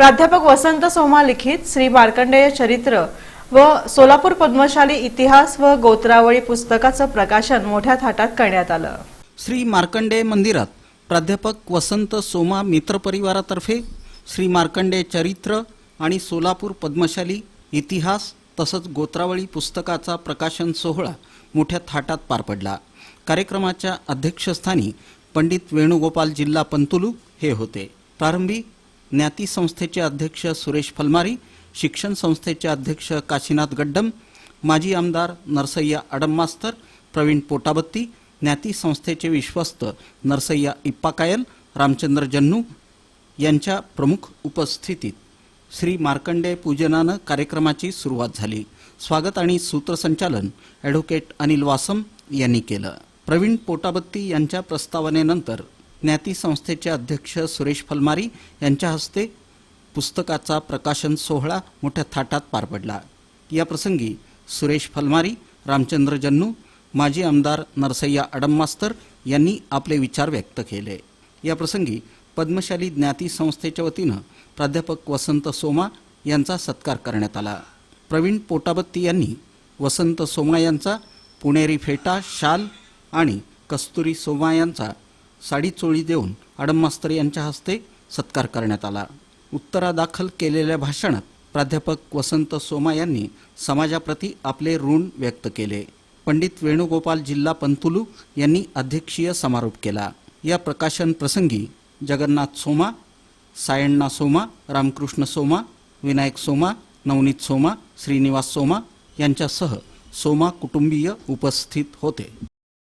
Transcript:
प्राध्यापक वसंत सोमा लिखित श्री मार्कंडेय चरित्र व सोलापूर पद्मशाली इतिहास व गोत्रावळी पुस्तकाचं प्रकाशन मोठ्या थाटात करण्यात आलं. श्री मार्कंडेय मंदिरात प्राध्यापक वसंत सोमा मित्र परिवारातर्फे श्री मार्कंडेय चरित्र आणि सोलापूर पद्मशाली इतिहास तसंच गोत्रावळी पुस्तकाचा प्रकाशन सोहळा मोठ्या थाटात पार पडला. कार्यक्रमाच्या अध्यक्षस्थानी पंडित वेणुगोपाल जिल्हा पंतुलू हे होते. प्रारंभी ज्ञाती संस्थेचे अध्यक्ष सुरेश फलमारी शिक्षण संस्थेचे अध्यक्ष काशीनाथ गड्डम माजी आमदार नरसय्या अडम मास्तर प्रवीण पोटाबत्ती ज्ञाती संस्थेचे विश्वस्त नरसय्या इप्पाकायल रामचंद्र जन्नू यांच्या प्रमुख उपस्थितीत श्री मार्कंडे पूजनानं कार्यक्रमाची सुरुवात झाली. स्वागत आणि सूत्रसंचालन ॲडव्होकेट अनिल वासम यांनी केलं. प्रवीण पोटाबत्ती यांच्या प्रस्तावनेनंतर ज्ञाती संस्थेचे अध्यक्ष सुरेश फलमारी यांच्या हस्ते पुस्तकाचा प्रकाशन सोहळा मोठ्या थाटात पार पडला. या प्रसंगी सुरेश फलमारी रामचंद्र जन्नू माजी आमदार नरसय्या अडम मास्तर यांनी आपले विचार व्यक्त केले. या प्रसंगी पद्मशाली ज्ञाती संस्थेच्या वतीनं प्राध्यापक वसंत सोमा यांचा सत्कार करण्यात आला. प्रवीण पोटाबत्ती यांनी वसंत सोमा यांचा पुणेरी फेटा शाल आणि कस्तुरी सोमा यांचा साडी चोळी देऊन अडम मास्तर यांच्या हस्ते सत्कार करण्यात आला. उत्तरादाखल केलेल्या भाषणात प्राध्यापक वसंत सोमा यांनी समाजाप्रती आपले ऋण व्यक्त केले. पंडित वेणुगोपाल जिल्हा पंतुलू यांनी अध्यक्षीय समारोप केला. या प्रकाशन प्रसंगी जगन्नाथ सोमा सायण्णा सोमा रामकृष्ण सोमा विनायक सोमा नवनीत सोमा श्रीनिवास सोमा यांच्यासह सोमा कुटुंबीय उपस्थित होते.